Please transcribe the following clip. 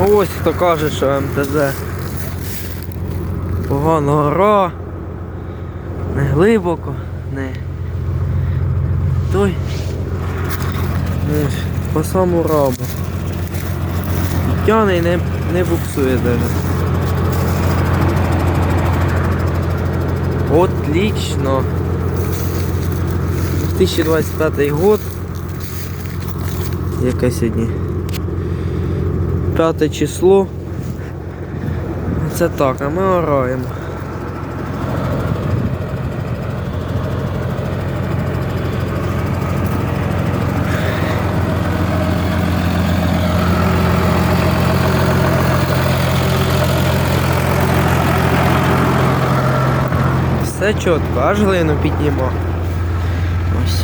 Ось хто каже, що МТЗ. Погано гора. Не глибоко, не. Той. Ось, по. І тяне і не, не буксує даже. Отлично. 2025 год. Яке сьогодні? П'яте число. Це так, а ми ораємо. Все чітко, аж глину піднімав. Ось.